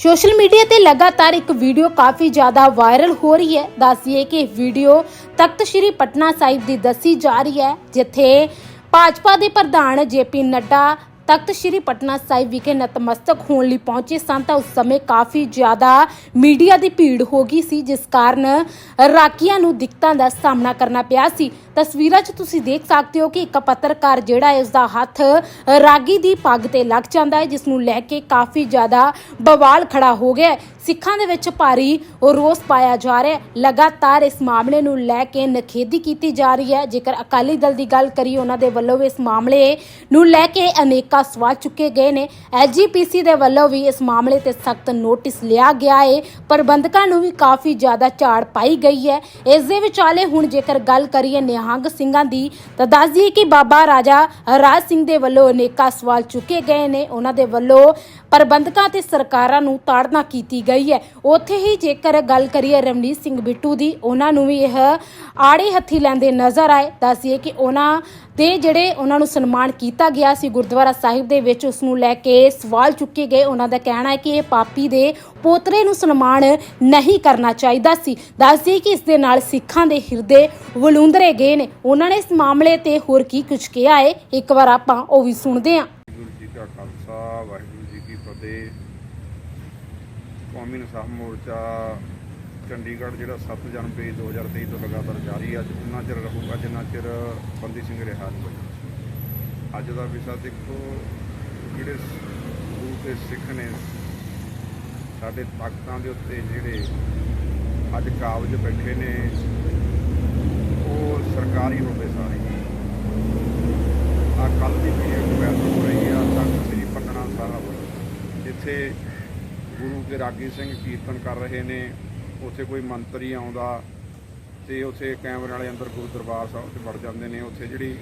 Social media ਤੇ ਲਗਾਤਾਰ ਇੱਕ ਵੀਡੀਓ ਕਾਫੀ ਜ਼ਿਆਦਾ ਵਾਇਰਲ ਹੋ ਰਹੀ ਹੈ। ਦੱਸੀਏ ਕਿ ਇਹ ਵੀਡੀਓ ਤਖਤ ਸ੍ਰੀ ਪਟਨਾ ਸਾਹਿਬ ਦੀ ਦੱਸੀ ਜਾ ਰਹੀ ਹੈ, ਜਿੱਥੇ ਭਾਜਪਾ ਦੇ ਪ੍ਰਧਾਨ ਜੇਪੀ ਨੱਡਾ ਤਖਤ ਸ੍ਰੀ ਪਟਨਾ ਸਾਹਿਬ ਵਿਖੇ ਨਤਮਸਤਕ ਹੋਣ ਲਈ ਪਹੁੰਚੇ ਸਨ ਤਾਂ ਉਸ ਸਮੇਂ ਕਾਫੀ ਜ਼ਿਆਦਾ ਮੀਡੀਆ ਦੀ ਭੀੜ ਹੋ ਗਈ ਸੀ, ਜਿਸ ਕਾਰਨ ਰਾਕੀਆਂ ਨੂੰ ਦਿੱਕਤਾਂ ਦਾ ਸਾਹਮਣਾ ਕਰਨਾ ਪਿਆ ਸੀ। ਤਸਵੀਰਾਂ 'ਚ ਤੁਸੀਂ ਦੇਖ ਸਕਦੇ ਹੋ ਕਿ ਇੱਕ ਪੱਤਰਕਾਰ ਜਿਹੜਾ ਹੈ ਉਸ ਦਾ ਹੱਥ ਰਾਗੀ ਦੀ ਪੱਗ ਤੇ ਲੱਗ ਜਾਂਦਾ ਹੈ ਜਿਸ ਨੂੰ ਲੈ ਕੇ ਕਾਫੀ ਜ਼ਿਆਦਾ ਬਵਾਲ ਖੜਾ ਹੋ ਗਿਆ ਸਿੱਖਾਂ ਦੇ ਵਿੱਚ ਭਾਰੀ ਰੋਸ ਪਾਇਆ ਜਾ ਰਿਹਾ ਹੈ। ਲਗਾਤਾਰ ਇਸ ਮਾਮਲੇ ਨੂੰ ਲੈ ਕੇ ਨਖੇਦੀ ਕੀਤੀ ਜਾ ਰਹੀ ਹੈ। ਜੇਕਰ ਅਕਾਲੀ ਦਲ ਦੀ ਗੱਲ ਕਰੀ ਉਹਨਾਂ ਦੇ ਵੱਲੋਂ ਵੀ ਇਸ ਮਾਮਲੇ ਨੂੰ ਲੈ ਕੇ ਅਨੇਕਾਂ ਸਵਾਲ ਚੁੱਕੇ ਗਏ ਨੇ। ਐਜੀਪੀਸੀ ਦੇ ਵੱਲੋਂ ਵੀ ਇਸ ਮਾਮਲੇ ਤੇ ਸਖਤ ਨੋਟਿਸ ਲਿਆ ਗਿਆ ਹੈ। ਪ੍ਰਬੰਧਕਾਂ ਨੂੰ ਵੀ ਕਾਫੀ ਜ਼ਿਆਦਾ ਝਾੜ ਪਾਈ ਗਈ ਹੈ। ਇਸ ਦੇ ਵਿਚਾਲੇ ਹੁਣ ਜੇਕਰ ਗੱਲ ਕਰੀਏ ਨਿਹੰਗ ਸਿੰਘਾਂ ਦੀ ਤਾਂ ਦੱਸ ਦਈਏ ਕਿ ਬਾਬਾ ਰਾਜਾ ਰਾਜ ਸਿੰਘ ਦੇ ਵੱਲੋਂ ਅਨੇਕਾਂ ਸਵਾਲ ਚੁੱਕੇ ਗਏ ਨੇ। ਉਹਨਾਂ ਦੇ ਵੱਲੋਂ ਪ੍ਰਬੰਧਕਾਂ ਤੇ ਸਰਕਾਰਾਂ ਨੂੰ ਤਾੜਨਾ ਕੀਤੀ ਗਈ ਹੈ। ਉੱਥੇ ਹੀ ਜੇਕਰ ਗੱਲ ਕਰੀਏ ਰਮਨੀਤ ਸਿੰਘ ਬਿੱਟੂ ਦੀ, ਉਹਨਾਂ ਨੂੰ ਵੀ ਇਹ ਆੜੇ ਹੱਥੀ ਲੈਂਦੇ ਨਜ਼ਰ ਆਏ। ਦੱਸੀਏ ਕਿ ਉਹਨਾਂ ਦੇ ਜਿਹੜੇ ਉਹਨਾਂ ਨੂੰ ਸਨਮਾਨ ਕੀਤਾ ਗਿਆ ਸੀ ਗੁਰਦੁਆਰਾ ਸਾਹਿਬ ਦੇ ਵਿੱਚ, ਉਸ ਨੂੰ ਲੈ ਕੇ ਸਵਾਲ ਚੁੱਕੇ ਗਏ। ਉਹਨਾਂ ਦਾ ਕਹਿਣਾ ਹੈ ਕਿ ਇਹ ਪਾਪੀ ਦੇ ਪੋਤਰੇ ਨੂੰ ਸਨਮਾਨ ਨਹੀਂ ਕਰਨਾ ਚਾਹੀਦਾ ਸੀ। ਦੱਸਦੀ ਕਿ ਇਸ ਦੇ ਨਾਲ ਸਿੱਖਾਂ ਦੇ ਹਿਰਦੇ ਵਲੂੰਦਰੇ ਗਏ ਨੇ। ਉਹਨਾਂ ਨੇ ਇਸ ਮਾਮਲੇ ਤੇ ਹੋਰ ਕੀ ਕੁਝ ਕਿਹਾ ਹੈ? ਇੱਕ ਵਾਰ ਆਪਾਂ ਉਹ ਵੀ ਸੁਣਦੇ ਹਾਂ। ਵਾਹਿਗੁਰੂ ਜੀ ਕਾ ਖਾਲਸਾ, ਵਾਹਿਗੁਰੂ ਜੀ ਕੀ ਫਤਿਹ। ਕੌਮੀ ਇਨਸਾਫ ਮੋਰਚਾ ਚੰਡੀਗੜ੍ਹ ਜਿਹੜਾ 7 ਜਨਵਰੀ 2023 ਤੋਂ ਲਗਾਤਾਰ ਜਾਰੀ ਅੱਜ ਉਨਾ ਚਿਰ ਰਹੂਗਾ ਜਿੰਨਾ ਚਿਰ ਬੰਦੀ ਸਿੰਘ ਰਿਹਾ ਨਹੀਂ ਅੱਜ ਦਾ ਵਿਸ਼ਾ ਦੇਖੋ, ਜਿਹੜੇ ਗੁਰੂ ਤੇ ਸਿੱਖ ਨੇ ਸਾਡੇ ਤਾਕਤਾਂ ਦੇ ਉੱਤੇ ਜਿਹੜੇ ਅੱਜ ਕਾਬਜ ਬੈਠੇ ਨੇ, ਉਹ ਸਰਕਾਰੀ ਹੋਵੇ ਸਾਰੇ। ਆ ਕੱਲ ਦੀ ਵੀਡੀਓ ਵਾਇਰਲ ਹੋ ਰਹੀ ਆ ਤਖਤ ਸ੍ਰੀ ਪਟਨਾ ਸਾਹਿਬ, ਜਿੱਥੇ ਗੁਰੂ ਕੇ ਰਾਗੀ ਸਿੰਘ ਕੀਰਤਨ ਕਰ ਰਹੇ ਨੇ, ਉੱਥੇ ਕੋਈ ਮੰਤਰੀ ਆਉਂਦਾ ਤੇ ਉੱਥੇ ਕੈਮਰੇ ਵਾਲੇ ਅੰਦਰ ਗੁਰੂ ਦਰਬਾਰ ਸਾਹਿਬ ਤੇ ਵੜ ਜਾਂਦੇ ਨੇ, ਉੱਥੇ ਜਿਹੜੀ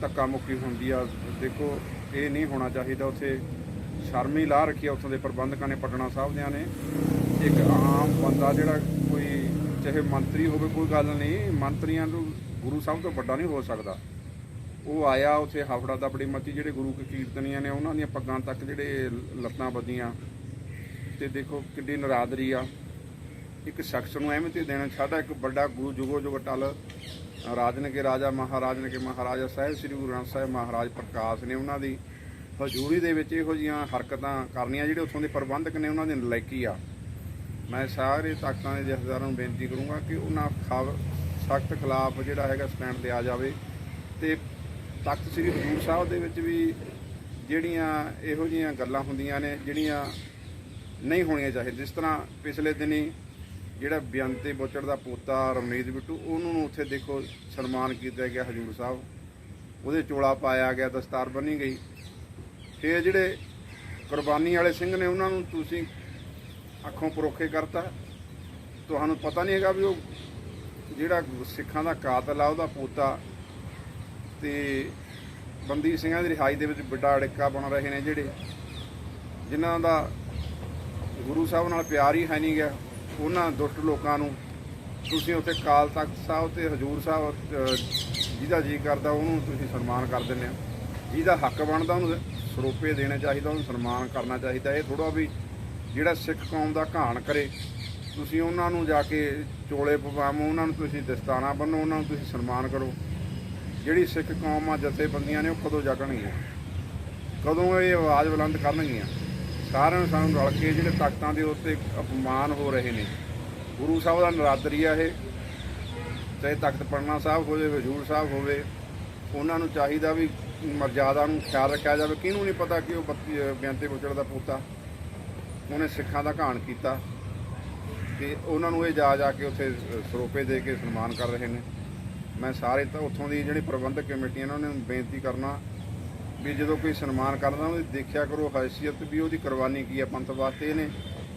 ਧੱਕਾ ਮੁੱਕੀ ਹੁੰਦੀ ਆ, ਦੇਖੋ, ਇਹ ਨਹੀਂ ਹੋਣਾ ਚਾਹੀਦਾ ਉੱਥੇ। ਸ਼ਰਮ ਹੀ ਲਾ ਰੱਖੀ ਆ ਉੱਥੋਂ ਦੇ ਪ੍ਰਬੰਧਕਾਂ ਨੇ, ਪਟਨਾ ਸਾਹਿਬ ਦਿਆਂ ਨੇ। ਇੱਕ ਆਮ ਬੰਦਾ ਜਿਹੜਾ ਕੋਈ, ਚਾਹੇ ਮੰਤਰੀ ਹੋਵੇ, ਕੋਈ ਗੱਲ ਨਹੀਂ, ਮੰਤਰੀਆਂ ਨੂੰ ਗੁਰੂ ਸਾਹਿਬ ਤੋਂ ਵੱਡਾ ਨਹੀਂ ਹੋ ਸਕਦਾ। ਉਹ ਆਇਆ ਉੱਥੇ ਹਾਫੜਾ ਦਾ, ਬੜੀ ਮੱਤੀ ਜਿਹੜੇ ਗੁਰੂ ਕੀਰਤਨੀਆਂ ਨੇ, ਉਹਨਾਂ ਦੀਆਂ ਪੱਗਾਂ ਤੱਕ ਜਿਹੜੇ ਲੱਤਾਂ ਬੱਧੀਆਂ ਤੇ ਦੇਖੋ ਕਿੰਨੀ ਨਰਾਦਰੀ ਆ। ਇੱਕ ਸ਼ਖਸ ਨੂੰ ਅਹਿਮੀਅਤ ਦੇਣਾ ਚਾਹਦਾ ਇੱਕ ਵੱਡਾ ਗੁਰੂ ਜੁਗੋ ਜੁਗ ਟਲ। ਰਾਜਨ ਕੇ ਰਾਜਾ ਮਹਾਰਾਜ ਨੇ ਕੇ ਮਹਾਰਾਜਾ ਸਾਹਿਬ, ਸ੍ਰੀ ਗੁਰੂ ਗ੍ਰੰਥ ਸਾਹਿਬ ਮਹਾਰਾਜ ਪ੍ਰਕਾਸ਼ ਨੇ ਉਹਨਾਂ ਦੀ। ਹਜ਼ੂਰੀ ਦੇ ਵਿੱਚ ਇਹੋ ਜੀਆਂ ਹਰਕਤਾਂ ਕਰਨੀਆਂ ਜਿਹੜੇ ਉੱਥੋਂ ਦੇ ਪ੍ਰਬੰਧਕ ਨੇ ਉਹਨਾਂ ਦੀ ਨਲਾਇਕੀ ਆ। ਮੈਂ ਸਾਰੇ ਤਖਤਾਂ ਦੇ ਜਥੇਦਾਰਾਂ ਨੂੰ ਬੇਨਤੀ ਕਰੂੰਗਾ ਕਿ ਉਹਨਾਂ ਸਖਤ ਖਿਲਾਫ ਜਿਹੜਾ ਹੈਗਾ ਸਟੈਂਡ ਲਿਆ ਜਾਵੇ ਤੇ ਤਖਤ ਸ੍ਰੀ ਹਜ਼ੂਰ ਸਾਹਿਬ ਦੇ ਵਿੱਚ ਵੀ ਜਿਹੜੀਆਂ ਇਹੋ ਜੀਆਂ ਗੱਲਾਂ ਹੁੰਦੀਆਂ ਨੇ, ਜਿਹੜੀਆਂ ਨਹੀਂ ਹੋਣੀਆਂ ਚਾਹੀਦੀਆਂ। ਜਿਸ ਤਰ੍ਹਾਂ ਪਿਛਲੇ ਦਿਨੀ ਜਿਹੜਾ ਬੇਅੰਤੇ ਬੋਚੜ ਦਾ ਪੋਤਾ ਰਮਨੀਤ ਬਿੱਟੂ, ਉਹਨੂੰ ਨੂੰ ਉੱਥੇ ਦੇਖੋ ਸਨਮਾਨ ਕੀਤਾ ਗਿਆ ਹਜੂਰ ਸਾਹਿਬ। ਉਹਦੇ ਚੋਲਾ ਪਾਇਆ ਗਿਆ, ਦਸਤਾਰ ਬੰਨੀ ਗਈ। ਤੇ ਜਿਹੜੇ ਕੁਰਬਾਨੀ ਵਾਲੇ ਸਿੰਘ ਨੇ ਉਹਨਾਂ ਨੂੰ ਤੁਸੀਂ ਅੱਖੋਂ ਪਰੋਖੇ ਕਰਤਾ। ਤੁਹਾਨੂੰ ਪਤਾ ਨਹੀਂ ਹੈਗਾ ਵੀ ਉਹ ਜਿਹੜਾ ਸਿੱਖਾਂ ਦਾ ਕਾਤਲ ਆ, ਉਹਦਾ ਪੋਤਾ ਤੇ ਬੰਦੀ ਸਿੰਘਾਂ ਦੀ ਰਿਹਾਈ ਦੇ ਵਿੱਚ ਵੱਡਾ ਅੜਿੱਕਾ ਬਣ ਰਹੇ ਨੇ ਜਿਹੜੇ, ਜਿਨ੍ਹਾਂ ਦਾ ਗੁਰੂ ਸਾਹਿਬ ਨਾਲ ਪਿਆਰ ਹੀ ਹੈ ਨਹੀਂ ਗਿਆ ਉਹਨਾਂ ਦੁਸ਼ਟ ਲੋਕਾਂ ਨੂੰ ਤੁਸੀਂ ਉੱਥੇ ਕਾਲ ਤਖਤ ਸਾਹਿਬ ਤੇ ਹਜੂਰ ਸਾਹਿਬ ਜਿਹਦਾ ਜੀ ਕਰਦਾ, ਉਹਨੂੰ ਤੁਸੀਂ ਸਨਮਾਨ ਕਰ ਦਿੰਦੇ ਹੋ। ਜਿਹਦਾ ਹੱਕ ਬਣਦਾ ਉਹਨੂੰ ਸਰੋਪੇ ਦੇਣੇ ਚਾਹੀਦਾ, ਉਹਨੂੰ ਸਨਮਾਨ ਕਰਨਾ ਚਾਹੀਦਾ। ਇਹ ਥੋੜਾ ਵੀ ਜਿਹੜਾ ਸਿੱਖ ਕੌਮ ਦਾ ਘਾਣ ਕਰੇ। ਤੁਸੀਂ ਉਹਨਾਂ ਨੂੰ ਜਾ ਕੇ ਚੋਲੇ ਪਵਾਵੋ, ਉਹਨਾਂ ਨੂੰ ਤੁਸੀਂ ਦਸਤਾਨਾ ਬੰਨੋ, ਉਹਨਾਂ ਨੂੰ ਤੁਸੀਂ ਸਨਮਾਨ ਕਰੋ। ਜਿਹੜੀ ਸਿੱਖ ਕੌਮ ਆ, ਜਥੇਬੰਦੀਆਂ ਨੇ, ਉਹ ਕਦੋਂ ਜਾਗਣਗੀਆਂ? ਕਦੋਂ ਇਹ ਆਵਾਜ਼ ਬੁਲੰਦ ਕਰਨਗੀਆਂ? ਸਾਰਿਆਂ ਨੂੰ ਸਾਨੂੰ ਰਲ ਕੇ ਜਿਹੜੇ ਤਖਤਾਂ ਦੇ ਉੱਤੇ ਅਪਮਾਨ ਹੋ ਰਹੇ ਨੇ। ਗੁਰੂ ਸਾਹਿਬ ਦਾ ਨਰਾਦਰੀ ਆ ਇਹ। ਚਾਹੇ ਤਖਤ ਪੜਨਾ ਸਾਹਿਬ ਹੋਵੇ ਹਜੂਰ ਸਾਹਿਬ ਹੋਵੇ, ਉਹਨਾਂ ਨੂੰ ਚਾਹੀਦਾ ਵੀ ਮਰਜ਼ਾਦਾ ਨੂੰ ਖਿਆਲ ਰੱਖਿਆ ਜਾਵੇ। ਕਿਹਨੂੰ ਨਹੀਂ ਪਤਾ ਕਿ ਉਹ ਬੱਤੀ ਬੇਅੰਤੇ ਬੁੱਚੜ ਦਾ ਪੋਤਾ। ਉਹਨੇ ਸਿੱਖਾਂ ਦਾ ਘਾਣ ਕੀਤਾ। ਤੇ ਉਹਨਾਂ ਨੂੰ ਇਹ ਜਾ ਜਾ ਕੇ ਉੱਥੇ ਸਰੋਪੇ ਦੇ ਕੇ ਸਨਮਾਨ ਕਰ ਰਹੇ ਨੇ। ਮੈਂ ਸਾਰੇ ਤਾਂ ਉੱਥੋਂ ਦੀ ਜਿਹੜੀ ਪ੍ਰਬੰਧਕ ਕਮੇਟੀ ਉਹਨਾਂ ਨੂੰ ਬੇਨਤੀ ਕਰਨਾ ਵੀ ਜਦੋਂ ਕੋਈ ਸਨਮਾਨ ਕਰਦਾ, ਉਹਦੀ ਦੇਖਿਆ ਕਰੋ ਹੈਸੀਅਤ ਵੀ ਉਹਦੀ ਕੁਰਬਾਨੀ ਕੀ ਹੈ ਪੰਥ ਵਾਸਤੇ ਇਹਨੇ,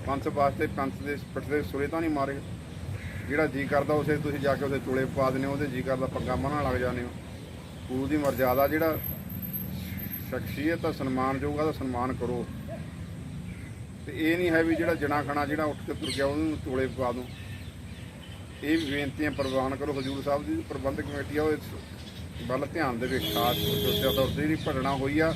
ਪੰਥ ਵਾਸਤੇ ਪੰਥ ਦੇ ਪਿੱਠ ਸੁਰੇ ਤਾਂ ਨਹੀਂ ਮਾਰੇ। ਜਿਹੜਾ ਜੀ ਕਰਦਾ, ਉਸੇ ਤੁਸੀਂ ਜਾ ਕੇ ਉਹਦੇ ਚੋਲੇ ਪਾ ਦਿੰਦੇ ਹੋ, ਉਹਦੇ ਜੀ ਕਰਦਾ, ਪੱਗਾਂ ਬੰਨ੍ਹਣ ਲੱਗ ਜਾਂਦੇ ਹੋ। ਗੁਰੂ ਦੀ ਮਰਜ਼ਾਦਾ ਜਿਹੜਾ ਸ਼ਖਸੀਅਤ ਦਾ ਸਨਮਾਨਯੋਗ ਆ ਦਾ ਸਨਮਾਨ ਕਰੋ। ਤੇ ਇਹ ਨਹੀਂ ਹੈ ਵੀ ਜਿਹੜਾ ਜਣਾ ਖਣਾ ਜਿਹੜਾ ਉੱਠ ਕੇ ਤੁਰ ਗਿਆ ਉਹਨੂੰ ਤੋਲੇ ਪਾ ਦੋ। ਇਹ ਵੀ ਬੇਨਤੀਆਂ ਪ੍ਰਵਾਨ ਕਰੋ ਹਜੂਰ ਸਾਹਿਬ ਦੀ ਪ੍ਰਬੰਧਕ ਕਮੇਟੀ ਆ, ਉਹ ਇਸ ਵੱਲ ਧਿਆਨ ਦੇਵੇ, ਖਾਸ ਤੌਰ ਤੇ ਜਿਹੜੀ ਭਟਣਾ ਹੋਈ ਆ।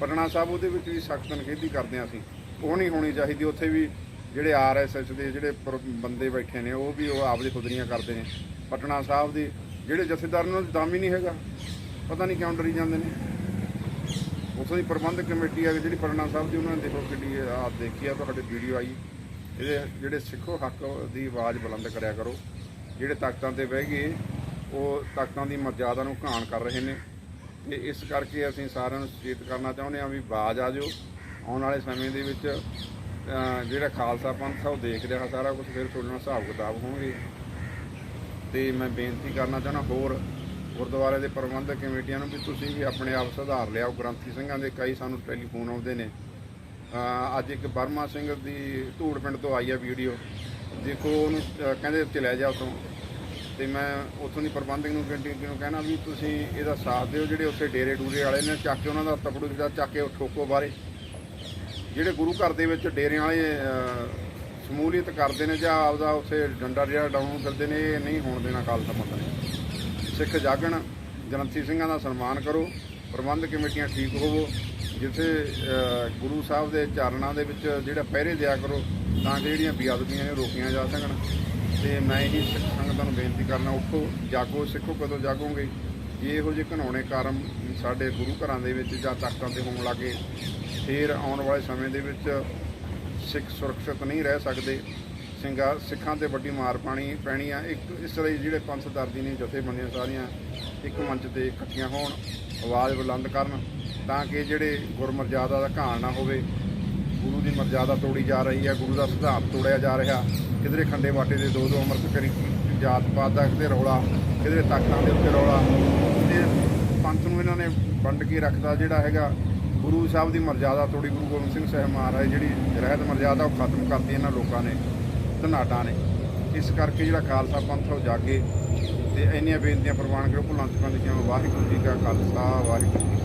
ਪਟਨਾ ਸਾਹਿਬ ਉਹਦੇ ਵਿੱਚ ਵੀ ਸਖਤ ਨਖੇਦੀ ਕਰਦੇ ਹਾਂ ਅਸੀਂ। ਉਹ ਨਹੀਂ ਹੋਣੀ ਚਾਹੀਦੀ, ਉੱਥੇ ਵੀ ਜਿਹੜੇ ਆਰਐਸਐਸ ਦੇ ਜਿਹੜੇ ਪਰ- ਬੰਦੇ ਬੈਠੇ ਨੇ, ਉਹ ਵੀ ਉਹ ਆਪਦੀ ਖੁਦਰੀਆਂ ਕਰਦੇ ਨੇ। ਪਟਨਾ ਸਾਹਿਬ ਦੇ ਜਿਹੜੇ ਜਥੇਦਾਰ ਨੇ, ਉਹਨਾਂ ਦਾ ਦਮ ਹੀ ਨਹੀਂ ਹੈਗਾ। ਪਤਾ ਨਹੀਂ ਕਿਉਂ ਡਰੀ ਜਾਂਦੇ ਨੇ। ਉੱਥੋਂ ਦੀ ਪ੍ਰਬੰਧਕ ਕਮੇਟੀ ਆ ਜਿਹੜੀ ਪਟਨਾ ਸਾਹਿਬ ਦੀ ਉਹਨਾਂ ਨੇ ਦੇਖੋ ਕਿੱਡੀ ਆ ਦੇਖੀ ਆ, ਤੁਹਾਡੇ ਵੀਡੀਓ ਆਈ। ਇਹਦੇ ਜਿਹੜੇ ਸਿੱਖੋ ਹੱਕ ਦੀ ਆਵਾਜ਼ ਬੁਲੰਦ ਕਰਿਆ ਕਰੋ। ਜਿਹੜੇ ਤਾਕਤਾਂ ਤੇ ਬਹਿ ਗਏ, ਉਹ ਤਾਕਤਾਂ ਦੀ ਮਰਜ਼ਾਦਾ ਨੂੰ ਘਾਣ ਕਰ ਰਹੇ ਨੇ। ਤੇ ਇਸ ਕਰਕੇ ਅਸੀਂ ਸਾਰਿਆਂ ਨੂੰ ਸੁਚੇਤ ਕਰਨਾ ਚਾਹੁੰਦੇ ਹਾਂ ਵੀ ਬਾਜ ਆ ਜਾਓ। ਆਉਣ ਵਾਲੇ ਸਮੇਂ ਦੇ ਵਿੱਚ ਜਿਹੜਾ ਖਾਲਸਾ ਪੰਥ ਆ, ਉਹ ਦੇਖ ਰਿਹਾ ਸਾਰਾ ਕੁਝ ਫਿਰ ਤੁਹਾਡੇ ਨਾਲ ਹਿਸਾਬ ਕਿਤਾਬ ਹੋਣਗੇ। ਤੇ ਮੈਂ ਬੇਨਤੀ ਕਰਨਾ ਚਾਹੁੰਦਾ ਹੋਰ ਗੁਰਦੁਆਰੇ ਦੇ ਪ੍ਰਬੰਧਕ ਕਮੇਟੀਆਂ ਨੂੰ ਵੀ ਤੁਸੀਂ ਵੀ ਆਪਣੇ ਆਪ ਸੁਧਾਰ ਲਿਆਓ। ਗ੍ਰੰਥੀ ਸਿੰਘਾਂ ਦੇ ਕਈ ਸਾਨੂੰ ਟੈਲੀਫੋਨ ਆਉਂਦੇ ਨੇ। ਅੱਜ ਇੱਕ ਬਰਮਾ ਸਿੰਘ ਦੀ ਧੂੜ ਪਿੰਡ ਤੋਂ ਆਈ ਹੈ ਵੀਡੀਓ। ਦੇਖੋ ਉਹਨੂੰ ਕਹਿੰਦੇ ਚਲੇ ਜਾ ਉਤੋਂ ਤੇ ਮੈਂ ਉੱਥੋਂ ਦੀ ਪ੍ਰਬੰਧਕ ਨੂੰ ਕਮੇਟੀ ਨੂੰ ਕਹਿਣਾ ਵੀ ਤੁਸੀਂ ਇਹਦਾ ਸਾਥ ਦਿਓ, ਜਿਹੜੇ ਉੱਥੇ ਡੇਰੇ ਡੂਰੇ ਵਾਲੇ ਨੇ, ਚੱਕ ਕੇ ਉਹਨਾਂ ਦਾ ਤਪੜੂ ਜਿਹੜਾ ਚੱਕ ਕੇ ਠੋਕੋ ਬਾਰੇ ਜਿਹੜੇ ਗੁਰੂ ਘਰ ਦੇ ਵਿੱਚ ਡੇਰਿਆਂ ਵਾਲੇ ਸ਼ਮੂਲੀਅਤ ਕਰਦੇ ਨੇ ਜਾਂ ਆਪਦਾ ਉੱਥੇ ਡੰਡਾ ਜਿਹੜਾ ਡਾਊਨ ਕਰਦੇ ਨੇ, ਇਹ ਨਹੀਂ ਹੋਣ ਦੇਣਾ ਖਾਲਸਾ ਪੰਥ ਨੇ ਸਿੱਖ ਜਾਗਣ ਗ੍ਰੰਥੀ ਸਿੰਘਾਂ ਦਾ ਸਨਮਾਨ ਕਰੋ, ਪ੍ਰਬੰਧ ਕਮੇਟੀਆਂ ਠੀਕ ਹੋਵੋ, ਜਿੱਥੇ ਗੁਰੂ ਸਾਹਿਬ ਦੇ ਚਰਨਾਂ ਦੇ ਵਿੱਚ ਜਿਹੜਾ ਪਹਿਰੇ ਦਿਆ ਕਰੋ, ਤਾਂ ਕਿ ਜਿਹੜੀਆਂ ਬੇਅਦਬੀਆਂ ਨੇ ਰੋਕੀਆਂ ਜਾ ਸਕਣ। ਤੇ ਮੈਂ ਇਹੀ ਸਿੱਖ ਸੰਗਤਾਂ ਨੂੰ ਬੇਨਤੀ ਕਰਨਾ, ਉੱਠੋ, ਜਾਗੋ, ਸਿੱਖੋ ਕਦੋਂ ਜਾਗੋਗੇ। ਇਹੋ ਜਿਹੇ ਘਨਾਉਣੇ ਕਾਰਮ ਸਾਡੇ ਗੁਰੂ ਘਰਾਂ ਦੇ ਵਿੱਚ ਜਾਂ ਤਖਤਾਂ ਤੇ ਹੋਣ ਲੱਗੇ ਫਿਰ ਆਉਣ ਵਾਲੇ ਸਮੇਂ ਦੇ ਵਿੱਚ ਸਿੱਖ ਸੁਰੱਖਿਅਤ ਨਹੀਂ ਰਹਿ ਸਕਦੇ। ਸਿੰਘਾਂ, ਸਿੱਖਾਂ ਤੇ ਵੱਡੀ ਮਾਰ ਪਾਣੀ ਪੈਣੀ ਆ। ਇੱਕ ਇਸ ਲਈ ਜਿਹੜੇ ਪੰਥ ਦਰਦੀ ਨੇ ਜਥੇਬੰਦੀਆਂ ਸਾਰੀਆਂ ਇੱਕ ਮੰਚ ਤੇ ਇਕੱਠੀਆਂ ਹੋਣ, ਆਵਾਜ਼ ਬੁਲੰਦ ਕਰਨ ਤਾਂ ਕਿ ਜਿਹੜੇ ਗੁਰਮਰਜ਼ਾਦਾ ਦਾ ਘਾਣ ਨਾ ਹੋਵੇ, ਗੁਰੂ ਦੀ ਮਰਜ਼ਾਦਾ ਤੋੜੀ ਜਾ ਰਹੀ ਹੈ ਗੁਰੂ ਦਾ ਸਿਧਾਂਤ ਤੋੜਿਆ ਜਾ ਰਿਹਾ। ਕਿਧਰੇ ਖੰਡੇ ਬਾਟੇ ਦੇ ਦੋ ਦੋ ਅੰਮ੍ਰਿਤ ਕਰੀ, ਜਾਤ ਪਾਤ ਦਾ ਕਿਤੇ ਰੌਲਾ, ਕਿਧਰੇ ਤਖਤਾਂ ਦੇ ਉੱਤੇ ਰੌਲਾ। ਤੇ ਪੰਥ ਨੂੰ ਇਹਨਾਂ ਨੇ ਵੰਡ ਕੇ ਰੱਖਦਾ ਜਿਹੜਾ ਹੈਗਾ ਗੁਰੂ ਸਾਹਿਬ ਦੀ ਮਰਜ਼ਾਦਾ ਤੋੜੀ, ਗੁਰੂ ਗੋਬਿੰਦ ਸਿੰਘ ਸਾਹਿਬ ਮਹਾਰਾਜ ਜਿਹੜੀ ਰਹਿਤ ਮਰਜ਼ਾਦਾ ਉਹ ਖਤਮ ਕਰਤੀ ਇਹਨਾਂ ਲੋਕਾਂ ਨੇ। ਧਨਾਟਾਂ ਨੇ। ਇਸ ਕਰਕੇ ਜਿਹੜਾ ਖਾਲਸਾ ਪੰਥ ਉਹ ਜਾਗੇ ਤੇ ਇੰਨੀਆਂ ਬੇਨਤੀਆਂ ਪ੍ਰਵਾਨ ਕਰੋ, ਭੁੱਲਾਂ ਚੁੱਕਾਂ ਦੀ ਵਾਹਿਗੁਰੂ ਜੀ ਕਾ ਖਾਲਸਾ, ਵਾਹਿਗੁਰੂ ਜੀ